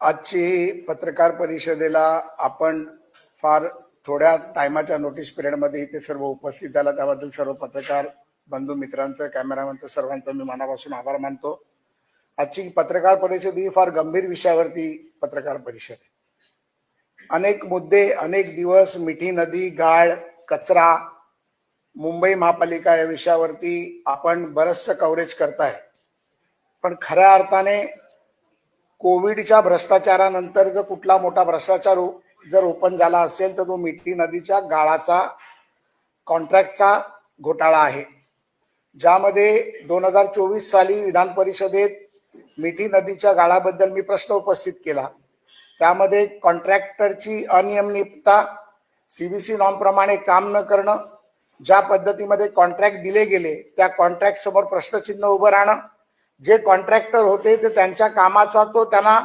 आजची पत्रकार परिषदेला आपण फार थोड्या टायमाच्या नोटीस पिरियडमध्ये इथे सर्व उपस्थित झाला. त्याबद्दल सर्व पत्रकार बंधू मित्रांचं कॅमेरामॅनचं सर्वांचं मी मनापासून आभार मानतो. आजची पत्रकार परिषद ही फार गंभीर विषयावरती पत्रकार परिषद आहे. अनेक मुद्दे अनेक दिवस मिठी नदी गाळ कचरा मुंबई महापालिका या विषयावरती आपण बरचसं कव्हरेज करताय. पण खऱ्या अर्थाने कोविडच्या भ्रष्टाचारानंतर जर कुठला मोठा भ्रष्टाचार जर ओपन झाला असेल तर तो मिठी नदीच्या गाळाचा कॉन्ट्रॅक्टचा घोटाळा आहे. ज्यामध्ये दोन हजार चोवीस साली विधान परिषदेत मिठी नदीच्या गाळाबद्दल मी प्रश्न उपस्थित केला. त्यामध्ये कॉन्ट्रॅक्टरची अनियमितता सीबीसी सी प्रमाणे काम न करणं ज्या पद्धतीमध्ये कॉन्ट्रॅक्ट दिले गेले त्या कॉन्ट्रॅक्ट समोर प्रश्नचिन्ह उभं राहणं जे कॉन्ट्रॅक्टर होते ते त्यांच्या कामाचा तो त्यांना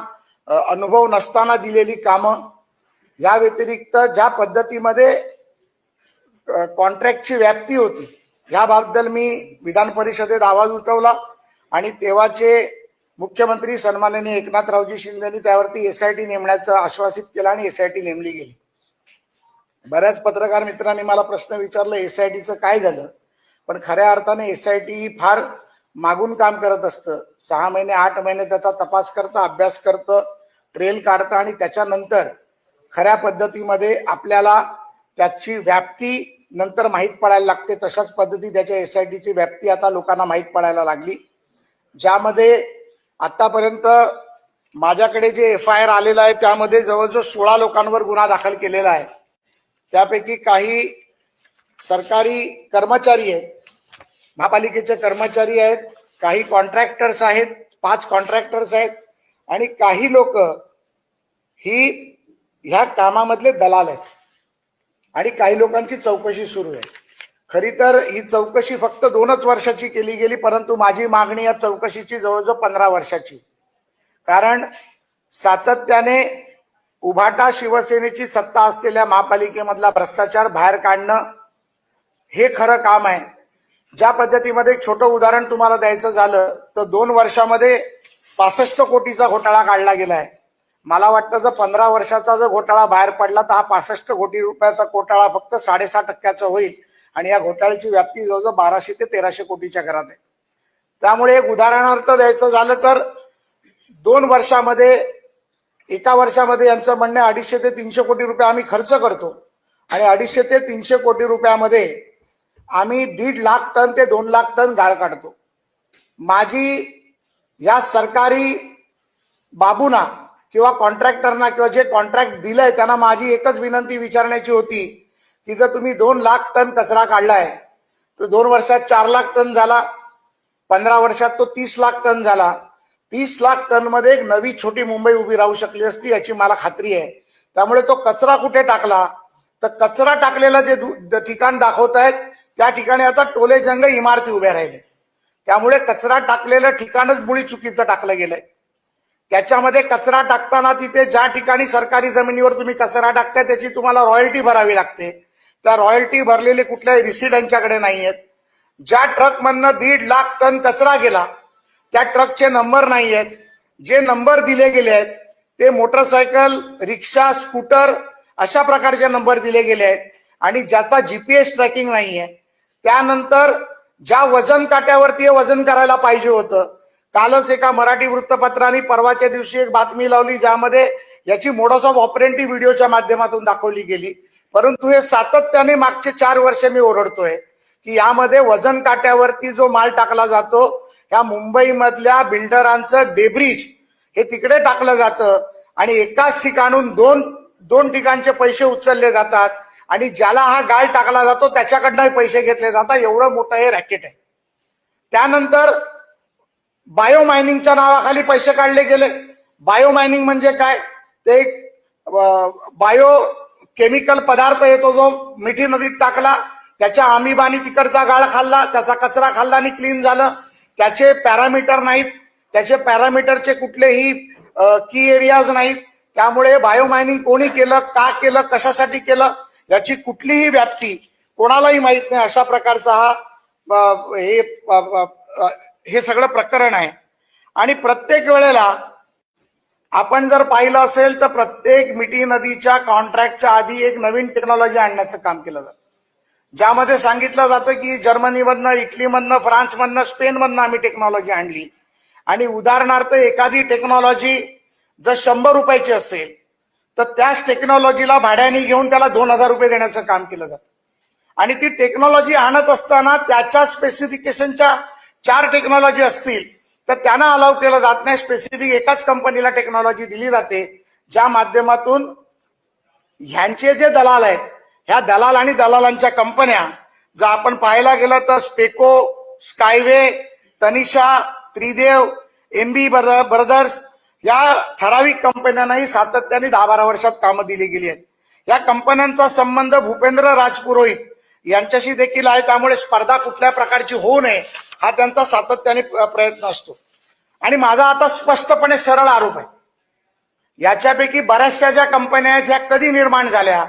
अनुभव नसताना दिलेली कामं. या व्यतिरिक्त ज्या पद्धतीमध्ये कॉन्ट्रॅक्टची व्याप्ती होती याबद्दल मी विधान परिषदेत आवाज उठवला आणि तेव्हाचे मुख्यमंत्री सन्माननीय एकनाथरावजी शिंदेनी त्यावरती एस आय टी नेमण्याचं आश्वासित केलं आणि एस आय टी नेमली गेली. बऱ्याच पत्रकार मित्रांनी मला प्रश्न विचारला एस आय टीचं काय झालं? पण खऱ्या अर्थाने एस आय टी फार मागून काम करत असतं. सहा महिने आठ महिने त्याचा तपास करतं अभ्यास करतं ट्रेल काढतं आणि त्याच्यानंतर खऱ्या पद्धतीमध्ये आपल्याला त्याची व्याप्ती नंतर माहीत पडायला लागते. तशाच पद्धती त्याच्या एस आय टीची व्याप्ती आता लोकांना माहीत पडायला लागली. ज्यामध्ये आतापर्यंत माझ्याकडे जे एफ आय आर आलेलं आहे त्यामध्ये जवळजवळ सोळा लोकांवर गुन्हा दाखल केलेला आहे. त्यापैकी काही सरकारी कर्मचारी आहेत महापालिकेचे कर्मचारी आहेत काही कॉन्ट्रॅक्टर्स आहेत पाच कॉन्ट्रॅक्टर्स आहेत आणि काही लोक ही ह्या कामामधले दलाल आहेत. आणि काही लोकांची चौकशी सुरू आहे. खरी तर ही चौकशी फक्त दोनच वर्षाची केली गेली परंतु माझी मागणी या चौकशीची जवळजवळ पंधरा वर्षाची. कारण सातत्याने उभाटा शिवसेनेची सत्ता असलेल्या महापालिकेमधला भ्रष्टाचार बाहेर काढणं हे खरं काम आहे. ज्या पद्धतीमध्ये एक छोटं उदाहरण तुम्हाला द्यायचं झालं तर दोन वर्षामध्ये पासष्ट कोटीचा घोटाळा काढला गेलाय. मला वाटतं जर पंधरा वर्षाचा जर घोटाळा बाहेर पडला तर हा पासष्ट कोटी रुपयाचा घोटाळा फक्त साडेसहा टक्क्याचा होईल. आणि या घोटाळ्याची व्याप्ती जवळजवळ बाराशे ते तेराशे कोटीच्या घरात आहे. त्यामुळे एक उदाहरणार्थ द्यायचं झालं तर दोन वर्षामध्ये एका वर्षामध्ये यांचं म्हणणं अडीचशे ते तीनशे कोटी रुपये आम्ही खर्च करतो. आणि अडीचशे ते तीनशे कोटी रुपयामध्ये आम्ही दीड लाख टन ते दोन लाख टन गाळ काढतो. माझी या सरकारी बाबूंना किंवा कॉन्ट्रॅक्टरना किंवा जे कॉन्ट्रॅक्ट दिलंय त्यांना माझी एकच विनंती विचारण्याची होती की जर तुम्ही दोन लाख टन कचरा काढलाय तर दोन वर्षात चार लाख टन झाला पंधरा वर्षात तो तीस लाख टन झाला. तीस लाख टनमध्ये एक नवी छोटी मुंबई उभी राहू शकली असती याची मला खात्री आहे. त्यामुळे तो कचरा कुठे टाकला? तर कचरा टाकलेला जे दु- जे ठिकाण दाखवत आहेत त्या ठिकाणी आता टोले जंग इमारती उभ्या राहिले. त्यामुळे कचरा टाकलेलं ठिकाणच मुळी चुकीचं टाकलं गेलंय. त्याच्यामध्ये कचरा टाकताना तिथे ज्या ठिकाणी सरकारी जमिनीवर तुम्ही कचरा टाकताय त्याची तुम्हाला रॉयल्टी भरावी लागते. त्या रॉयल्टी भरलेले कुठल्याही रिसीट यांच्याकडे नाही आहेत ज्या ट्रकमधनं दीड लाख टन कचरा गेला त्या ट्रकचे नंबर नाही आहेत जे नंबर दिले गेले आहेत ते मोटरसायकल रिक्षा स्कूटर अशा प्रकारचे नंबर दिले गेले आहेत. आणि ज्याचा जीपीएस ट्रॅकिंग नाही आहे त्यानंतर ज्या वजन काट्यावरती हे वजन करायला पाहिजे होतं कालच एका मराठी वृत्तपत्राने परवाच्या दिवशी एक बातमी लावली ज्यामध्ये याची मोडस ऑफ ऑपरेंटी व्हिडिओच्या माध्यमातून दाखवली गेली. परंतु हे सातत्याने मागचे चार वर्ष मी ओरडतोय की यामध्ये वजन काट्यावरती जो माल टाकला जातो ह्या मुंबईमधल्या बिल्डरांचं डेब्रिज हे तिकडे टाकलं जातं आणि एकाच ठिकाणून दोन दोन ठिकाणचे पैसे उचलले जातात. आणि ज्याला हा गाळ टाकला जातो त्याच्याकडनं पैसे घेतले जातात. एवढं मोठं हे रॅकेट आहे. त्यानंतर बायो मायनिंगच्या नावाखाली पैसे काढले गेले. बायो मायनिंग म्हणजे काय? ते बायो केमिकल पदार्थ येतो जो मिठी नदीत टाकला त्याच्या आमीबानी तिकडचा गाळ खाल्ला त्याचा कचरा खाल्ला आणि क्लीन झालं. त्याचे पॅरामीटर नाहीत. त्याचे पॅरामीटरचे कुठलेही की एरियाज नाहीत. त्यामुळे बायो मायनिंग कोणी केलं का केलं कशासाठी केलं याची कुठलीही व्याप्ती कोणालाही माहीत नाही. अशा प्रकारचा हा हे हे सगळं प्रकरण आहे. आणि प्रत्येक वेळेला आपण जर पाहिलं असेल तर प्रत्येक मिठी नदीच्या कॉन्ट्रॅक्टच्या आधी एक नवीन टेक्नॉलॉजी आणण्याचं काम केलं जातं. ज्यामध्ये सांगितलं जातं की जर्मनीमधनं इटलीमधनं फ्रान्समधनं स्पेनमधनं आम्ही टेक्नॉलॉजी आणली. आणि उदाहरणार्थ एखादी टेक्नॉलॉजी जर शंभर रुपयाची असेल तर त्याच टेक्नॉलॉजीला भाड्याने घेऊन त्याला दोन हजार रुपये देण्याचं काम केलं जातं. आणि ती टेक्नॉलॉजी आणत असताना त्याच्या स्पेसिफिकेशनच्या चार टेक्नॉलॉजी असतील तर त्यांना अलाव केलं जात नाही. स्पेसिफिक एकाच कंपनीला टेक्नॉलॉजी दिली जाते ज्या माध्यमातून ह्यांचे जे दलाल आहेत ह्या दलाल आणि दलालांच्या कंपन्या जर आपण पाहायला गेलं तर Speco Skyway Tanisha Tridev M B brothers या ठराविक कंपन्यांनाही सातत्याने दहा बारा वर्षात कामं दिली गेली आहेत. या कंपन्यांचा संबंध भूपेंद्र राजपुरोहित यांच्याशी देखील आहे. त्यामुळे स्पर्धा कुठल्या प्रकारची होऊ नये हा त्यांचा सातत्याने प्रयत्न असतो. आणि माझा आता स्पष्टपणे सरळ आरोप आहे. याच्यापैकी बऱ्याचशा ज्या कंपन्या आहेत ह्या कधी निर्माण झाल्या?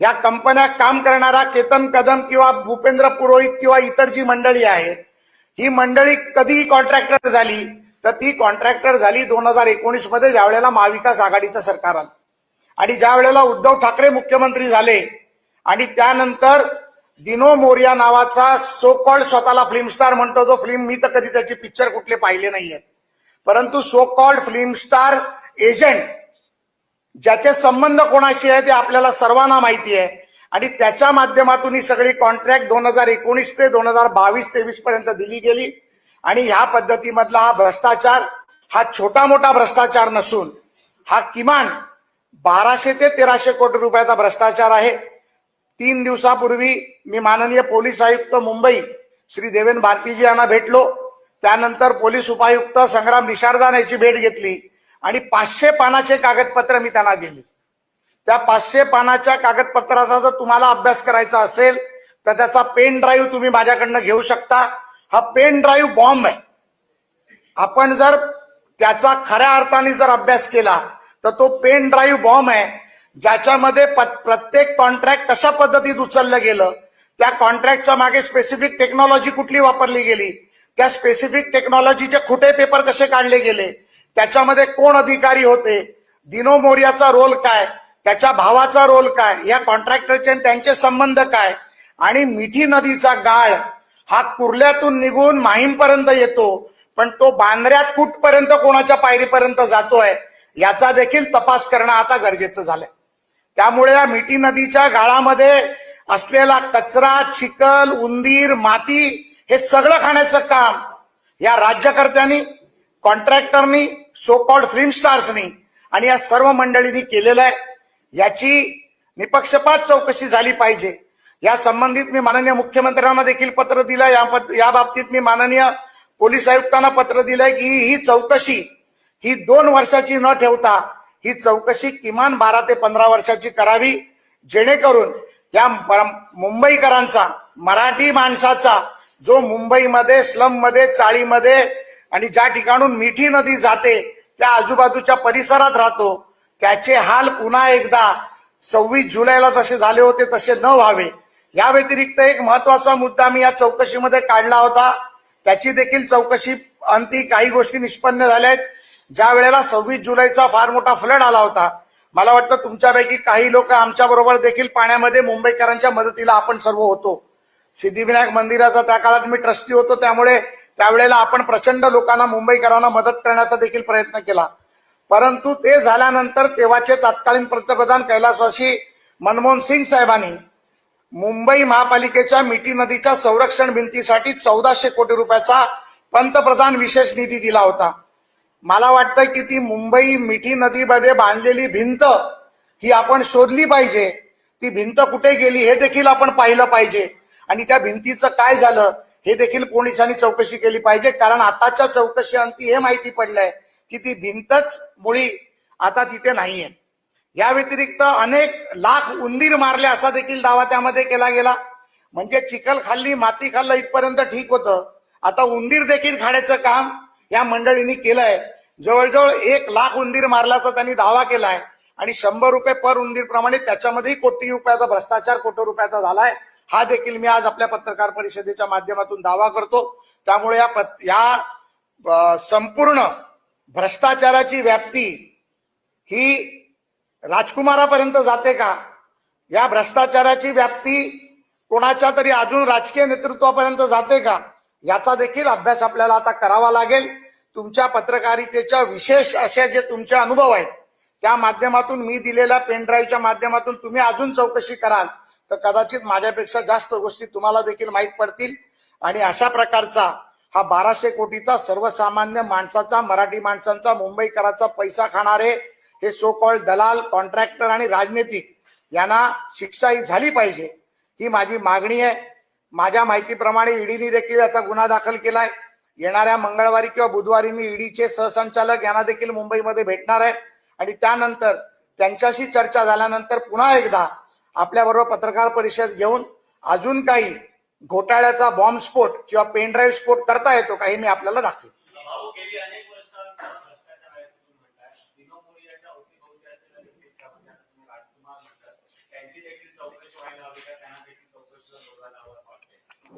या कंपन्या काम करणारा केतन कदम किंवा भूपेंद्र पुरोहित किंवा इतर जी मंडळी आहे ही मंडळी कधी कॉन्ट्रॅक्टर झाली तर ती कॉन्ट्रॅक्टर झाली दोन हजार एकोणीसमध्ये ज्या वेळेला महाविकास आघाडीचं सरकार आलं. आणि ज्या वेळेला उद्धव ठाकरे मुख्यमंत्री झाले आणि त्यानंतर दिनो मोरिया नावाचा सो कॉल्ड स्वतःला फिल्म स्टार म्हणतो जो फिल्म मी तर कधी त्याचे पिक्चर कुठले पाहिले नाहीयेत. परंतु so called film star agent ज्याचे संबंध कोणाशी आहे ते आपल्याला सर्वांना माहिती आहे. आणि त्याच्या माध्यमातून ही सगळी कॉन्ट्रॅक्ट दोन हजार एकोणीस ते दोन हजार बावीस तेवीस पर्यंत दिली गेली. आणि ह्या पद्धतीमधला हा भ्रष्टाचार हा छोटा मोठा भ्रष्टाचार नसून हा किमान बाराशे ते तेराशे कोटी रुपयाचा भ्रष्टाचार आहे. तीन दिवसापूर्वी मी माननीय पोलीस आयुक्त मुंबई श्री देवेंद्र भारतीजी यांना भेटलो. त्यानंतर पोलीस उपायुक्त संग्राम निशारदान याची भेट घेतली आणि पाचशे पानाचे कागदपत्र मी त्यांना दिली. त्या पाचशे पानाच्या कागदपत्राचा जर तुम्हाला अभ्यास करायचा असेल तर त्याचा पेन ड्राईव्ह तुम्ही माझ्याकडनं घेऊ शकता. हा पेन ड्राईव्ह बॉम्ब आहे. आपण जर त्याचा खऱ्या अर्थाने जर अभ्यास केला तर तो पेन ड्राईव्ह बॉम्ब आहे ज्याच्यामध्ये प्रत्येक कॉन्ट्रॅक्ट कशा पद्धतीत उचललं गेलं त्या कॉन्ट्रॅक्टच्या मागे स्पेसिफिक टेक्नॉलॉजी कुठली वापरली गेली त्या स्पेसिफिक टेक्नॉलॉजीचे खोटे पेपर कसे काढले गेले त्याच्यामध्ये कोण अधिकारी होते दिनो मोर्याचा रोल काय त्याच्या भावाचा रोल काय या कॉन्ट्रॅक्टरचे त्यांचे संबंध काय आणि मिठी नदीचा गाळ हा कुर्ल्यातून निघून माहीमपर्यंत येतो पण तो बांद्र्यात कुठपर्यंत कोणाच्या पायरीपर्यंत जातोय याचा देखील तपास करणं आता गरजेचं झालंय. त्यामुळे या मिठी नदीच्या गाळामध्ये असलेला कचरा चिखल उंदीर माती हे सगळं खाण्याचं काम या राज्यकर्त्यांनी कॉन्ट्रॅक्टरनी सो कॉल्ड फिल्म स्टार्सनी आणि या सर्व मंडळींनी केलेलं आहे. याची निपक्षपात चौकशी झाली पाहिजे. या संबंधित मी माननीय मुख्यमंत्र्यांना देखील पत्र दिलं या या बाबतीत मी माननीय पोलीस आयुक्तांना पत्र दिलंय की ही चौकशी ही दोन वर्षाची न ठेवता ही चौकशी किमान बारा ते पंधरा वर्षाची करावी जेणेकरून या मुंबईकरांचा मराठी माणसाचा जो मुंबईमध्ये स्लममध्ये चाळीमध्ये आणि ज्या ठिकाणून मिठी नदी जाते त्या आजूबाजूच्या परिसरात राहतो त्याचे हाल पुन्हा एकदा सव्वीस जुलैला जसे झाले होते तसे न व्हावे. या व्यतिरिक्त एक महत्त्वाचा मुद्दा मी या चौकशीमध्ये काढला होता. त्याची देखील चौकशी अंती काही गोष्टी निष्पन्न झाल्या आहेत. ज्या वेळेला सव्वीस जुलैचा फार मोठा फ्लड आला होता मला वाटतं तुमच्यापैकी काही लोक आमच्या बरोबर देखील पाण्यामध्ये मुंबईकरांच्या मदतीला आपण सर्व होतो. सिद्धिविनायक मंदिराचा त्या काळात मी ट्रस्टी होतो त्यामुळे त्यावेळेला आपण प्रचंड लोकांना मुंबईकरांना मदत करण्याचा देखील प्रयत्न केला. परंतु ते झाल्यानंतर तेव्हाचे तत्कालीन पंतप्रधान कैलासवासी मनमोहन सिंग साहेबांनी मुंबई महापालिकेच्या मिठी नदीच्या संरक्षण भिंतीसाठी चौदाशे कोटी रुपयाचा पंतप्रधान विशेष निधी दिला होता. मला वाटतं की ती मुंबई मिठी नदीमध्ये बांधलेली भिंत ही आपण शोधली पाहिजे. ती भिंत कुठे गेली हे देखील आपण पाहिलं पाहिजे. आणि त्या भिंतीचं काय झालं हे देखील पोलिसांनी चौकशी केली पाहिजे. कारण आताच्या चौकशी अंती हे माहिती पडलंय की ती भिंतच मुळी आता तिथे नाहीये. या व्यतिरिक्त अनेक लाख उंदीर मारले असा देखील दावा त्यामध्ये केला गेला. म्हणजे चिखल खाल्ली माती खाल्लं इथपर्यंत ठीक होतं. आता उंदीर देखील खाण्याचं काम या मंडळींनी केलंय. जवळजवळ एक लाख उंदीर मारल्याचा त्यांनी दावा केलाय. आणि शंभर रुपये पर उंदीर प्रमाणे त्याच्यामध्येही कोटी रुपयाचा भ्रष्टाचार कोटी रुपयाचा झालाय. हा देखील मी आज आपल्या पत्रकार परिषदेच्या माध्यमातून दावा करतो. त्यामुळे या पत- या संपूर्ण भ्रष्टाचाराची व्याप्ती ही राजकुमारापर्यंत जाते का? या भ्रष्टाचाराची व्याप्ती कोणाच्या तरी अजून राजकीय नेतृत्वापर्यंत जाते का? याचा देखील अभ्यास आपल्याला आता करावा लागेल. तुमच्या पत्रकारितेच्या विशेष असे जे तुमचे अनुभव आहेत त्या माध्यमातून मी दिलेल्या पेनड्राईव्हच्या माध्यमातून तुम्ही अजून चौकशी कराल. तर कदाचित माझ्यापेक्षा जास्त गोष्टी तुम्हाला देखील माहीत पडतील. आणि अशा प्रकारचा हा बाराशे कोटीचा सर्वसामान्य माणसाचा मराठी माणसांचा मुंबईकराचा पैसा खाणारे हे सो कॉल्ड दलाल कॉन्ट्रॅक्टर आणि राजनीतिक यांना शिक्षा ही झाली पाहिजे. ही माझी मागणी आहे. माझ्या माहितीप्रमाणे ईडीने देखील याचा गुन्हा दाखल केलाय. येणाऱ्या मंगळवारी किंवा बुधवारी मी ईडीचे सहसंचालक यांना देखील मुंबईमध्ये भेटणार आहे. आणि त्यानंतर त्यांच्याशी चर्चा झाल्यानंतर पुन्हा एकदा आपल्याबरोबर पत्रकार परिषद घेऊन अजून काही घोटाळ्याचा बॉम्बस्फोट किंवा पेनड्राईव्ह स्फोट करता येतो का हे मी आपल्याला दाखवेन.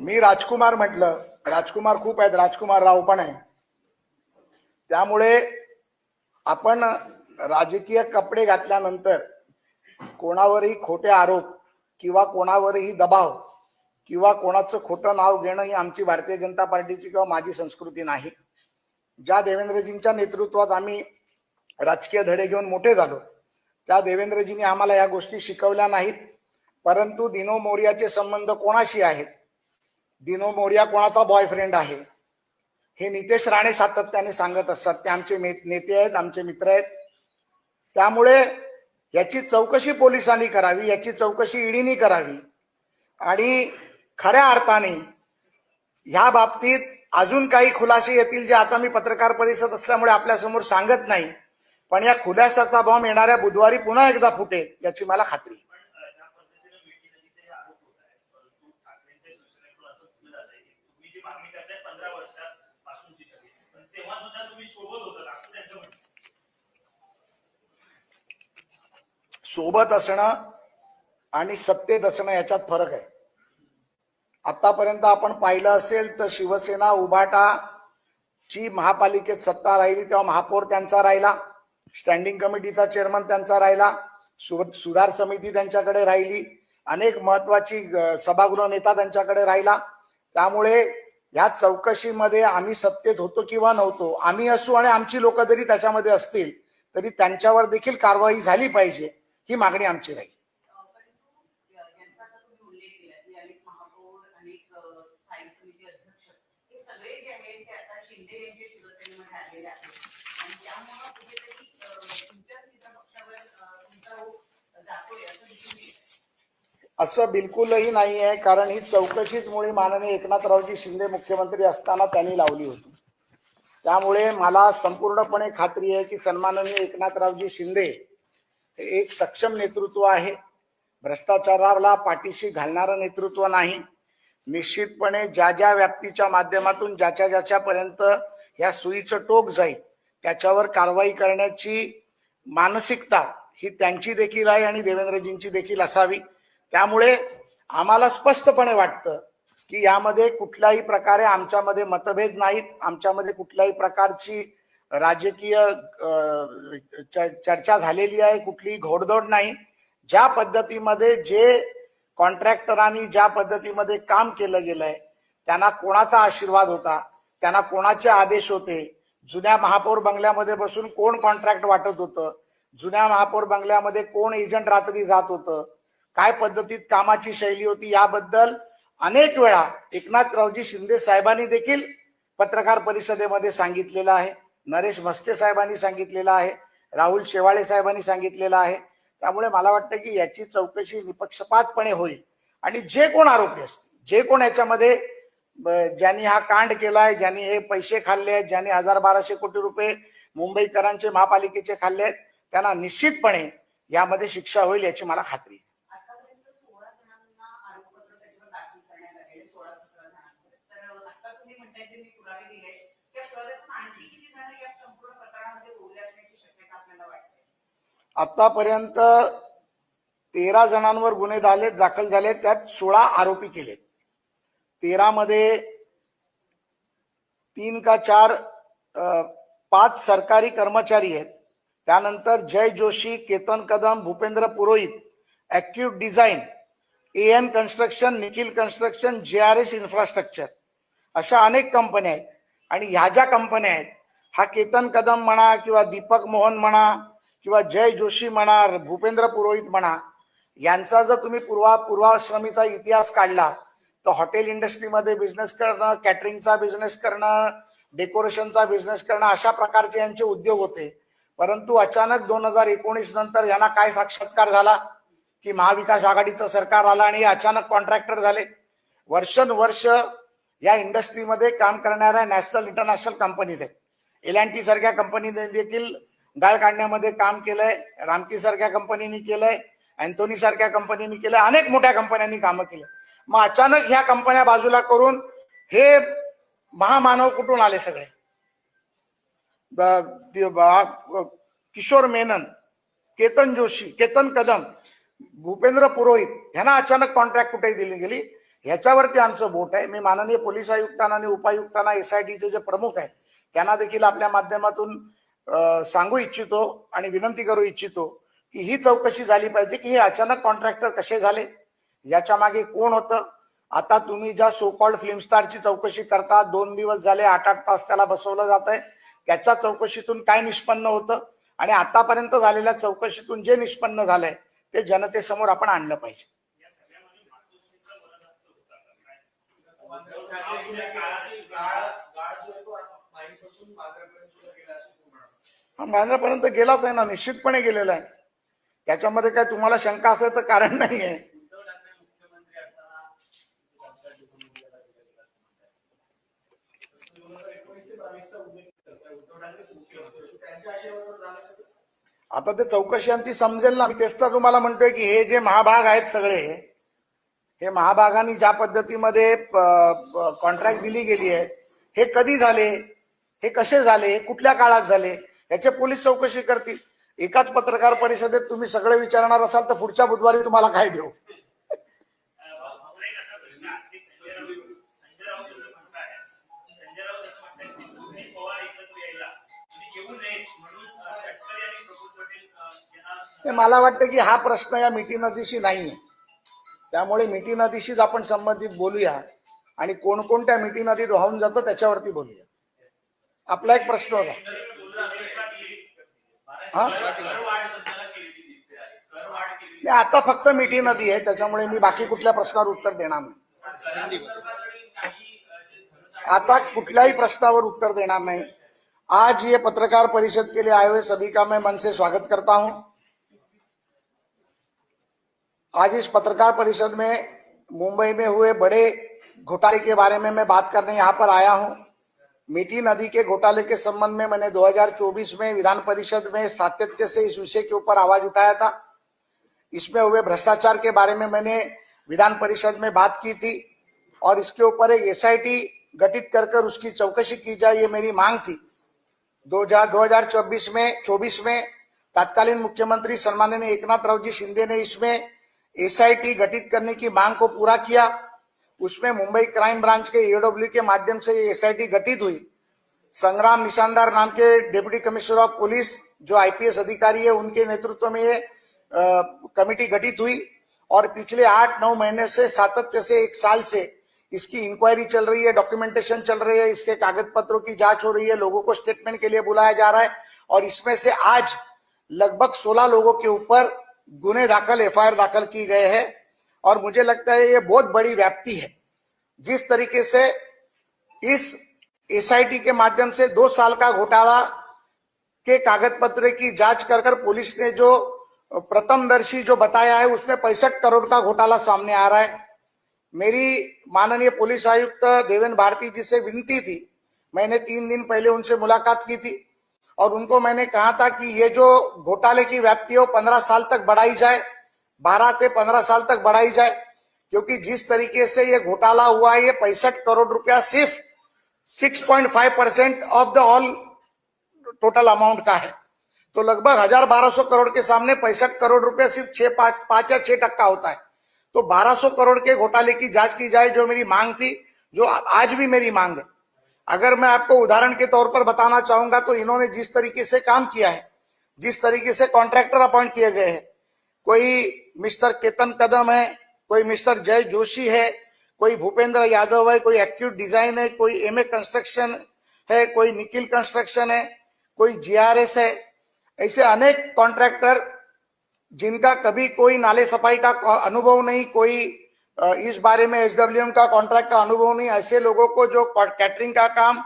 मी राजकुमार म्हटलं. राजकुमार खूप आहेत. राजकुमार राव पण आहे त्यामुळे आपण राजकीय कपडे घातल्यानंतर कोणावरही खोटे आरोप किंवा कोणावरही दबाव किंवा कोणाचं खोटं नाव घेणं ही आमची भारतीय जनता पार्टीची किंवा माझी संस्कृती नाही. ज्या देवेंद्रजींच्या नेतृत्वात आम्ही राजकीय धडे घेऊन मोठे झालो त्या देवेंद्रजींनी आम्हाला या गोष्टी शिकवल्या नाहीत. परंतु दिनो मोर्याचे संबंध कोणाशी आहेत? दिनो मोर्या कोणाचा बॉयफ्रेंड आहे? हे नितेश राणे सातत्याने सांगत असतात. ते आमचे नेते आहेत आमचे मित्र आहेत. त्यामुळे याची चौकशी पोलिसांनी करावी याची चौकशी ईडीनी करावी. आणि खऱ्या अर्थाने ह्या बाबतीत अजून काही खुलासे येतील जे आता मी पत्रकार परिषद असल्यामुळे आपल्यासमोर सांगत नाही. पण या खुलाशाचा बॉम्ब येणाऱ्या बुधवारी पुन्हा एकदा फुटेल याची मला खात्री आहे. पण अ, ज्या पद्धतीने मिठी नदीचे हे आरोप होत आहेत परंतु ठाकरेंच्या शिवसेनेकडून असं म्हटलं जात आहे की तुम्ही जी मागणी करताय पंधरा वर्षापासूनची सगळी पण तेव्हा सुद्धा तुम्ही सोबत होतात असं त्यांचं म्हणणं आहे. सोबत असणं आणि सत्तेत असणं याच्यात फरक आहे. आतापर्यंत आपण पाहिलं असेल तर शिवसेना उभाटा ची महापालिकेत सत्ता राहिली तेव्हा महापौर त्यांचा राहिला स्टँडिंग कमिटीचा चेअरमन त्यांचा राहिला सुधार समिती त्यांच्याकडे राहिली अनेक महत्वाची सभागृह नेता त्यांच्याकडे राहिला. त्यामुळे या चौकशीमध्ये आम्ही सत्तेत होतो किंवा नव्हतो आम्ही असू आणि आमची लोक जरी त्याच्यामध्ये असतील तरी त्यांच्यावर देखील कारवाई झाली पाहिजे. ही मागणी आमची राहील. असं बिलकुलही नाही आहे कारण ही चौकशीच मुळी माननीय एकनाथरावजी शिंदे मुख्यमंत्री असताना त्यांनी लावली होती. त्यामुळे मला संपूर्णपणे खात्री आहे की सन्माननीय एकनाथरावजी शिंदे एक सक्षम नेतृत्व आहे. भ्रष्टाचाराला पाठीशी घालणारं नेतृत्व नाही. निश्चितपणे ज्या ज्या व्याप्तीच्या माध्यमातून ज्याच्या ज्याच्यापर्यंत या सुईचं टोक जाईल त्याच्यावर कारवाई करण्याची मानसिकता ही त्यांची देखील आहे आणि देवेंद्रजींची देखील असावी. त्यामुळे आम्हाला स्पष्टपणे वाटतं की यामध्ये कुठल्याही प्रकारे आमच्यामध्ये मतभेद नाहीत. आमच्यामध्ये कुठल्याही प्रकारची राजकीय च- चर्चा झालेली आहे कुठलीही घोडदौड नाही. ज्या पद्धतीमध्ये जे कॉन्ट्रॅक्टरांनी ज्या पद्धतीमध्ये काम केलं गेलंय त्यांना कोणाचा आशीर्वाद होता त्यांना कोणाचे आदेश होते? जुन्या महापौर बंगल्यामध्ये बसून कोण कॉन्ट्रॅक्ट वाटत होतं? जुन्या महापौर बंगल्यामध्ये कोण एजंट रात्री जात होतं? काय पद्धतीत कामाची शैली होती? याबद्दल अनेक वेळा एकनाथरावजी शिंदे साहेबांनी देखील पत्रकार परिषदेमध्ये सांगितलेलं आहे. नरेश म्हस्के साहेबांनी सांगितलेलं आहे राहुल शेवाळे साहेबांनी सांगितलेलं आहे. त्यामुळे मला वाटतं की याची चौकशी निपक्षपातपणे होईल. आणि जे कोण आरोपी असतील जे कोण याच्यामध्ये ज्यांनी हा कांड केलाय ज्यांनी हे पैसे खाल्ले आहेत ज्यांनी हजार बाराशे कोटी रुपये मुंबईकरांचे महापालिकेचे खाल्ले आहेत त्यांना निश्चितपणे यामध्ये शिक्षा होईल याची मला खात्री आहे. आणखी किती जण या संपूर्ण प्रकरणामध्ये असण्याची शक्यता आपल्याला वाटते? आतापर्यंत तेरा जणांवर गुन्हे झाले दाखल झाले त्यात सोळा आरोपी केलेत. तेरामध्ये तीन का चार पाच सरकारी कर्मचारी आहेत. त्यानंतर Jay Joshi Ketan Kadam Bhupendra Purohit acute design A N construction Nikhil construction J R S infrastructure अशा अनेक कंपन्या आहेत. आणि ह्या ज्या कंपन्या आहेत हा केतन कदम म्हणा किंवा दीपक मोहन म्हणा किंवा जय जोशी म्हणा भूपेंद्र पुरोहित म्हणा यांचा जर तुम्ही पूर्वा पूर्वाश्रमीचा इतिहास काढला तर हॉटेल इंडस्ट्रीमध्ये बिझनेस करणं कॅटरिंगचा बिझनेस करणं डेकोरेशनचा बिझनेस करणं अशा प्रकारचे यांचे उद्योग होते. परंतु अचानक दोन हजार एकोणीस नंतर यांना काय साक्षात्कार झाला? की महाविकास आघाडीचं सरकार आलं आणि हे अचानक कॉन्ट्रॅक्टर झाले. वर्षानुवर्ष या इंडस्ट्रीमध्ये काम करणाऱ्या नॅशनल इंटरनॅशनल कंपनीज आहेत. एल अँड टी सारख्या कंपनीने देखील डाळ काढण्यामध्ये काम केलंय. रामकी सारख्या कंपनीने केलंय. अँथोनी सारख्या कंपनीने केलंय. अनेक मोठ्या कंपन्यांनी कामं केलं. मग अचानक ह्या कंपन्या बाजूला करून हे महामानव कुठून आले सगळे? किशोर मेनन केतन जोशी केतन कदम भूपेंद्र पुरोहित ह्यांना अचानक कॉन्ट्रॅक्ट कुठे दिली गेली. ह्याच्यावरती आमचं बोट आहे. मी माननीय पोलीस आयुक्तांना आणि उपायुक्तांना एस आय टीचे जे प्रमुख आहेत त्यांना देखील आपल्या माध्यमातून सांगू इच्छितो आणि विनंती करू इच्छितो की ही चौकशी झाली पाहिजे की हे अचानक कॉन्ट्रॅक्टर कसे झाले याच्या मागे कोण होतं? आता तुम्ही ज्या सो कॉल्ड फिल्म स्टारची चौकशी करता दोन दिवस झाले आठ आठ तास त्याला बसवलं जात आहे त्याच्या चौकशीतून काय निष्पन्न होतं? आणि आतापर्यंत झालेल्या चौकशीतून जे निष्पन्न झालंय ते जनतेसमोर आपण आणलं पाहिजे या सगळ्यामध्ये मातोश्रीचा वरद असतो होता का काय? बांद्रापर्यंत गेलाच आहे ना निश्चितपणे गेलेला आहे त्याच्यामध्ये काय तुम्हाला शंका असायचं कारण नाही आहे आता ते चौकशी आमची समजेल ना मी तेच तर तुम्हाला म्हणतोय की हे जे महाभाग आहेत सगळे हे महाभागाने ज्या पद्धतीमध्ये कॉन्ट्रॅक्ट दिली गेली आहे हे कधी झाले? हे कसे झाले? कुठल्या काळात झाले? याचे पोलीस चौकशी करतील. एकाच पत्रकार परिषदेत तुम्ही सगळे विचारणार असाल तर पुढच्या बुधवारी तुम्हाला काय देऊ? मला वाटतं की हा प्रश्न या मिठी नदीशी नाहीये. त्यामुळे मिठी नदीशीच आपण संबंधित बोलूया आणि कोणकोणत्या मिठी नदीत वाहून जातो त्याच्यावरती बोलूया. आपला एक प्रश्न होता. हा? नाही, आता फक्त मिठी नदी आहे त्याच्यामुळे मी बाकी कुठल्या प्रश्नावर उत्तर देणार नाही. आता कुठल्याही प्रश्नावर उत्तर देणार नाही. आज ये पत्रकार परिषद के लिए आए हुए सभी का मैं मन से स्वागत करता हूं. आज इस पत्रकार परिषद में, मुंबई में हुए बड़े घोटाले के बारे में मैं बात करने यहाँ पर आया हूँ। मीठी नदी के घोटाले के संबंध में मैंने 2024 में विधान परिषद में सातत्य से इस विषय के ऊपर आवाज़ उठाया था। इसमें हुए भ्रष्टाचार के बारे में मैंने विधान परिषद में बात की थी और इसके ऊपर एक एसआईटी गठित कर कर उसकी चौकशी की जाए, ये मेरी मांग थी। दो हज़ार में, चौबीस में तत्कालीन मुख्यमंत्री सन्माननीय एकनाथ रावजी शिंदे ने इसमें एसआईटी गठित करने की मांग को पूरा किया। उसमें मुंबई क्राइम ब्रांच के एडब्ल्यू के माध्यम से ये एसआईटी गठित हुई। संग्राम निशानदार नाम के डिप्टी कमिश्नर ऑफ़ पुलिस, जो आईपीएस अधिकारी है, उनके नेतृत्व में ये कमेटी गठित हुई। और पिछले आठ नौ महीने से, सातत्य से, एक साल से इसकी इंक्वायरी चल रही है डॉक्यूमेंटेशन चल रही है, इसके कागज़ पत्रों की जाँच हो रही है, लोगों को स्टेटमेंट के लिए बुलाया जा रहा है। और इसमें से आज लगभग 16 लोगों के ऊपर गुने दाखिल, एफआईआर दाखिल की गए हैं और मुझे लगता है ये बहुत बड़ी व्याप्ति है। जिस तरीके से इस एसआईटी के माध्यम से दो साल का घोटाला के कागज़ पत्र की जाँच कर कर पुलिस ने जो प्रथमदर्शी जो बताया है, उसमें पैंसठ करोड़ का घोटाला सामने आ रहा है। मेरी माननीय पुलिस आयुक्त देवेंद्र भारती जी से विनती थी। मैंने तीन दिन पहले उनसे मुलाकात की थी। और उनको मैंने कहा था कि ये जो घोटाले की व्याप्ति है वो पंद्रह साल तक बढ़ाई जाए, बारह से पंद्रह साल तक बढ़ाई जाए, क्योंकि जिस तरीके से ये घोटाला हुआ है, ये पैंसठ करोड़ रुपया सिर्फ़ 6.5 percent of the all total amount का है। तो लगभग हज़ार बारह सौ करोड़ के सामने पैंसठ करोड़ रुपया सिर्फ़ छह पाँच या छह टक्का होता है। तो बारह सौ करोड़ के घोटाले की जाँच की जाए, जो मेरी मांग थी, जो आज भी मेरी मांग है। अगर मैं आपको उदाहरण के तौर पर बताना चाहूँगा तो इन्होंने जिस तरीके से काम किया है, जिस तरीके से कॉन्ट्रैक्टर अपॉइंट किए गए हैं, कोई मिस्टर केतन कदम है, कोई मिस्टर जय जोशी है, कोई भूपेंद्र यादव है, कोई एक्यूट डिज़ाइन है, कोई एम कंस्ट्रक्शन है, कोई निखिल कंस्ट्रक्शन है, कोई जीआरएस है, ऐसे अनेक कॉन्ट्रैक्टर जिनका कभी कोई नाले सफ़ाई का अनुभव नहीं, कोई इस बारे में एसडब्ल्यूएम का कॉन्ट्रैक्ट का अनुभव नहीं। ऐसे लोगों को जो कैटरिंग का काम,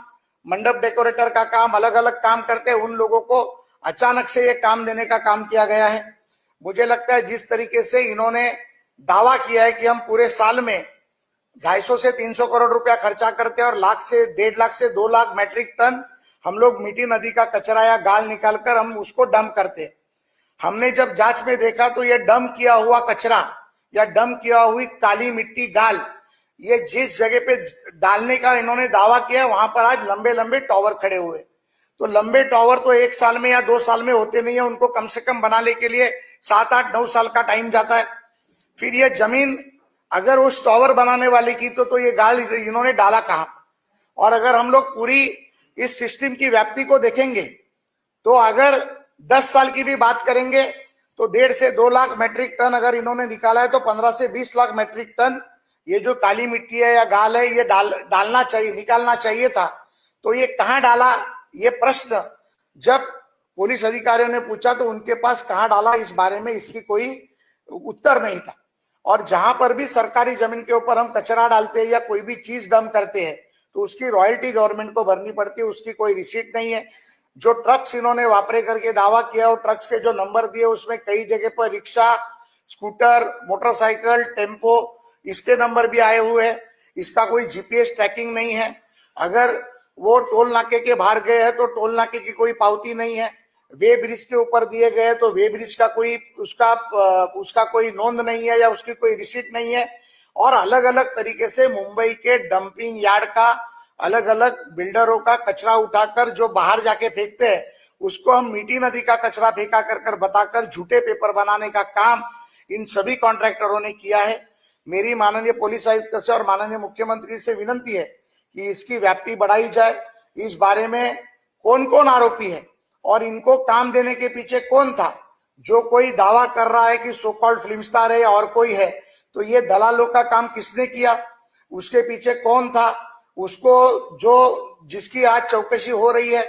मंडप डेकोरेटर का काम अलग अलग काम करते हैं, उन लोगों को अचानक से ये काम देने का काम किया गया है। मुझे लगता है जिस तरीके से इन्होंने दावा किया है कि हम पूरे साल में 250 से 300 करोड़ रुपया खर्चा करते हैं और लाख से, डेढ़ लाख से दो लाख मैट्रिक टन हम लोग मिट्टी नदी का कचरा या गाल निकालकर हम उसको डंप करते हमने जब जाँच में देखा तो ये डम किया हुआ कचरा या डम किया हुई काली मिट्टी गाल। ये जिस जगह पे डालने का इन्होंने दावा किया, वहाँ पर आज लंबे लंबे टॉवर खड़े हुए। तो लंबे टॉवर तो एक साल में या दो साल में होते नहीं है, उनको कम से कम बनाने के लिए सात, आठ, नौ साल का टाइम जाता है। फिर ये ज़मीन अगर उस टॉवर बनाने वाले की तो तो ये गाल इन्होंने डाला कहा? और अगर हम लोग पूरी इस सिस्टम की व्याप्ति को देखेंगे तो अगर 10 साल की भी बात करेंगे तो डेढ़ से दो लाख मैट्रिक टन अगर इन्होंने निकाला है तो 15 से 20 लाख मैट्रिक टन ये जो काली मिट्टी है या गाल है, ये डाल, डालना चाहिए, निकालना चाहिए था। तो ये कहाँ डाला? ये प्रश्न। जब पुलिस अधिकारियों ने पूछा तो उनके पास कहाँ डाला? इस बारे में इसकी कोई उत्तर नहीं था। और जहाँ पर भी सरकारी ज़मीन के ऊपर हम कचरा डालते हैं या कोई भी चीज़ डम करते हैं तो उसकी रॉयल्टी गवर्नमेंट को भरनी पड़ती है, उसकी कोई रिसीट नहीं है। जो ट्रक्स इन्होंने वापरे करके दावा किया, और ट्रक्स के जो नंबर दिए, उसमें कई जगह पर रिक्शा स्कूटर मोटरसाइकिल टेंपो इसके नंबर भी आए हुए हैं। इसका कोई जीपीएस ट्रैकिंग नहीं है। अगर वो टोल नाके के बाहर गए हैं तो टोल नाके की कोई पावती नहीं है। वे ब्रिज के ऊपर दिए गए तो वे ब्रिज का कोई, उसका उसका कोई नोंद नहीं है या उसकी कोई रिसीट नहीं है। और अलग अलग तरीके से मुंबई के डंपिंग यार्ड का अलग अलग बिल्डरों का कचरा उठाकर जो बाहर जाके फेंकते हैं, उसको हम मीठी नदी का कचरा फेंका कर कर बताकर झूठे पेपर बनाने का काम इन सभी कॉन्ट्रैक्टरों ने किया है। मेरी माननीय पुलिस आयुक्त से और माननीय मुख्यमंत्री से विनंती है कि इसकी व्याप्ति बढ़ाई जाए। इस बारे में कौन कौन आरोपी है और इनको काम देने के पीछे कौन था? जो कोई दावा कर रहा है कि सो कॉल्ड फ़िल्म स्टार है और कोई है तो ये दलालों का काम किसने किया? उसके पीछे कौन था? उसको जो जिसकी आज चौकसी हो रही है,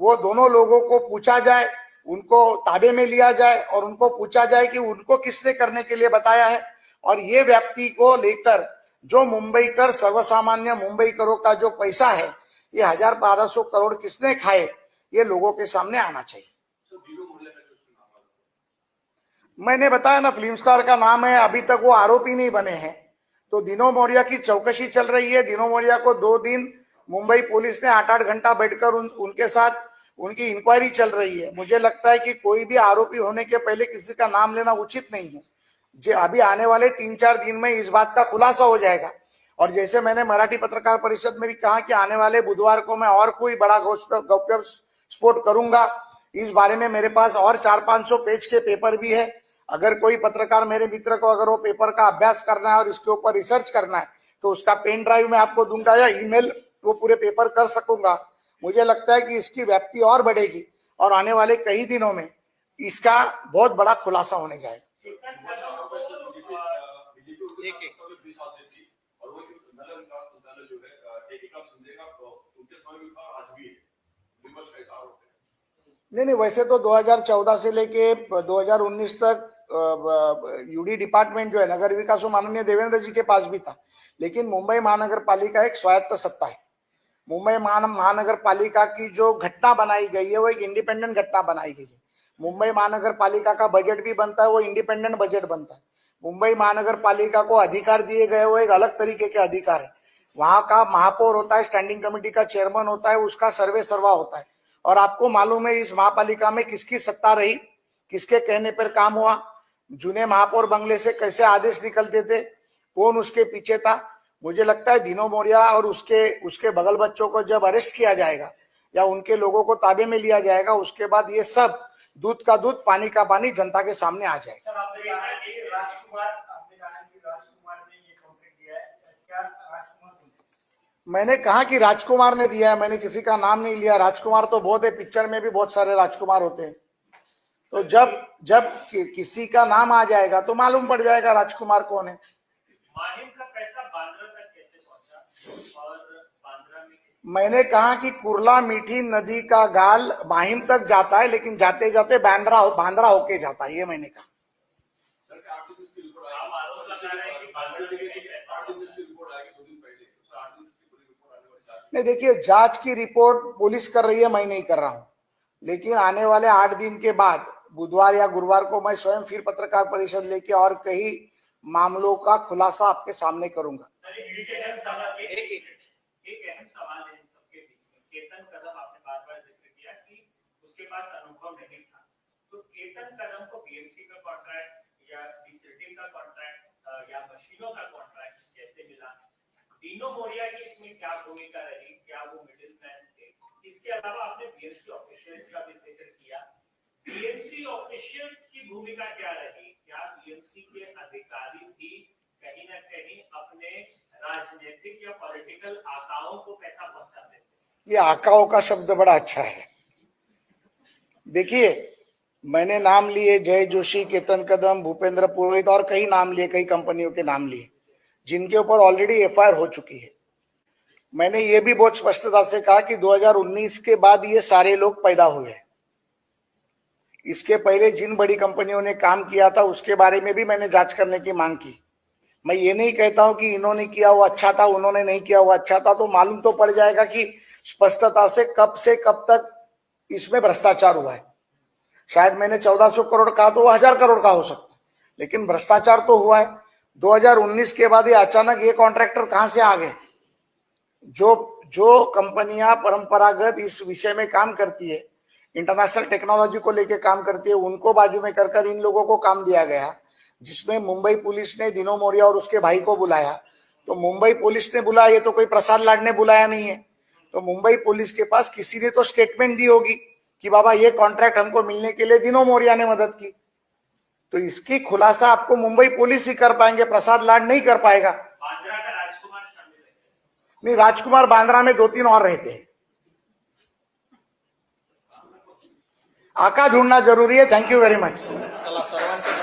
वो दोनों लोगों को पूछा जाए, उनको ताबे में लिया जाए और उनको पूछा जाए कि उनको किसने करने के लिए बताया है। और ये व्यक्ति को लेकर जो मुंबई कर सर्वसामान्य मुंबई करों का जो पैसा है, ये हज़ार बारह सौ करोड़ किसने खाए, ये लोगों के सामने आना चाहिए। मैंने बताया ना, फ़िल्म स्टार का नाम है, अभी तक वो आरोपी नहीं बने हैं। तो दिनो मौर्य की चौकसी चल रही है। दिनो मौर्य को दो दिन मुंबई पुलिस ने आठ आठ घंटा बैठकर उन, उनके साथ उनकी इंक्वायरी चल रही है। मुझे लगता है कि कोई भी आरोपी होने के पहले किसी का नाम लेना उचित नहीं है। जो अभी आने वाले तीन चार दिन में इस बात का खुलासा हो जाएगा। और जैसे मैंने मराठी पत्रकार परिषद में भी कहा कि आने वाले बुधवार को मैं और कोई बड़ा गौप्य स्फोट करूँगा। इस बारे में मेरे पास और चार पाँच सौ पेज के पेपर भी है। अगर कोई पत्रकार मेरे मित्र को अगर वो पेपर का अभ्यास करना है और इसके ऊपर रिसर्च करना है तो उसका पेन ड्राइव मैं आपको दूँगा या ईमेल वो पूरे पेपर कर सकूँगा। मुझे लगता है कि इसकी व्याप्ति और बढ़ेगी और आने वाले कई दिनों में इसका बहुत बड़ा खुलासा होने जाएगा। है नहीं नहीं, वैसे तो 2014 से लेके 2019 तक यूडी डिपार्टमेंट जो है, नगर विकास माननीय देवेंद्र जी के पास भी था। लेकिन मुंबई महानगर पालिका एक स्वायत्त सत्ता है। मुंबई महान महानगर पालिका की जो घटना बनाई गई है, वो एक इंडिपेंडेंट घटना बनाई गई है। मुंबई महानगर पालिका का बजट भी बनता है, वो इंडिपेंडेंट बजट बनता है। मुंबई महानगर पालिका को अधिकार दिए गए, वो एक अलग तरीके के अधिकार है। वहाँ का महापौर होता है स्टैंडिंग कमेटी का चेयरमैन होता है, उसका सर्वे सर्वा होता है। और आपको मालूम है इस महापालिका में किसकी सत्ता रही, किसके कहने पर काम हुआ, जूने महापौर बंगले से कैसे आदेश निकलते थे कौन उसके पीछे था? मुझे लगता है दिनो मोरिया और उसके उसके बगल बच्चों को जब अरेस्ट किया जाएगा, या उनके लोगों को ताबे में लिया जाएगा, उसके बाद ये सब दूध का दूध, पानी का पानी जनता के सामने आ जाएगा सर आपने कहा है कि राजकुमार आपने कहा है कि राजकुमार ने ये कंप्लेंट दिया है क्या राजकुमार ने- मैंने कहा कि राजकुमार ने दिया है मैंने किसी का नाम नहीं लिया। राजकुमार तो बहुत है पिक्चर में भी बहुत सारे राजकुमार होते हैं। तो जब जब कि, किसी का नाम आ जाएगा तो मालूम पड़ जाएगा राजकुमार कौन है। मैंने कहा कि कुरला मीठी नदी का गाल माहिम तक जाता है लेकिन जाते जाते बांद्रा बांद्रा होके जाता है ये मैंने कहा। नहीं देखिए जांच की रिपोर्ट पुलिस कर रही है मैं नहीं कर रहा हूं। लेकिन आने वाले आठ दिन के बाद बुधवार या गुरुवार को मैं स्वयं फिर पत्रकार परिषद लेके और कई मामलों का खुलासा आपके सामने करूंगा। सर एक अहम सवाल एक एक अहम सवाल है इन सबके बीच में। केतन कदम आपने बार बार जिक्र किया कि उसके पास अनुभव नहीं था। तो केतन कदम को बीएमसी का कॉन्ट्रैक्ट या डीसीटी का कॉन्ट्रैक्ट या मशीनों का कॉन्ट्रैक्ट कैसे मिला दीनो मोरिया की इसमें क्या भूमिका रही? इसके अलावा आपने बीएमसी ऑफिशियल्स का भी ज़िक्र किया। बीएमसी ऑफिशियल्स की भूमिका क्या रही? क्या बीएमसी के अधिकारी भी कहीं ना कहीं अपने राजनीतिक या पॉलिटिकल आकाओं को पैसा पहुंचाते थे ये आकाओं का शब्द बड़ा अच्छा है। देखिए, मैंने नाम लिए जय जोशी, केतन कदम, भूपेंद्र पुरोहित और कई नाम लिए, कई कंपनियों के नाम लिए, जिनके ऊपर ऑलरेडी एफआईआर हो चुकी है। मैंने ये भी बहुत स्पष्टता से कहा कि 2019 के बाद ये सारे लोग पैदा हुए। इसके पहले जिन बड़ी कंपनियों ने काम किया था, उसके बारे में भी मैंने जाँच करने की मांग की। मैं ये नहीं कहता हूँ कि इन्होंने किया वो अच्छा था, उन्होंने नहीं किया वो अच्छा था तो मालूम तो पड़ जाएगा कि स्पष्टता से कब से कब तक इसमें भ्रष्टाचार हुआ है। शायद मैंने 1400 करोड़ कहा तो वो हज़ार करोड़ का हो सकता है, लेकिन भ्रष्टाचार तो हुआ है। 2019 के बाद ये अचानक ये कॉन्ट्रैक्टर कहाँ से आ गए? जो जो कंपनियाँ परंपरागत इस विषय में काम करती है इंटरनेशनल टेक्नोलॉजी को लेके काम करती है, उनको बाजू में कर कर इन लोगों को काम दिया गया, जिसमें मुंबई पुलिस ने दिनो मोरिया और उसके भाई को बुलाया। तो मुंबई पुलिस ने बुलाया ये तो कोई प्रसाद लाड ने बुलाया नहीं है। तो मुंबई पुलिस के पास किसी ने तो स्टेटमेंट दी होगी कि बाबा ये कॉन्ट्रैक्ट हमको मिलने के लिए दिनो मोरिया ने मदद की। तो इसकी खुलासा आपको मुंबई पुलिस ही कर पाएँगे, प्रसाद लाड नहीं कर पाएगा। नहीं राजकुमार बांद्रा में दो तीन और रहते हैं। आका ढूंढना जरूरी है थैंक यू वेरी मच सर्वांचे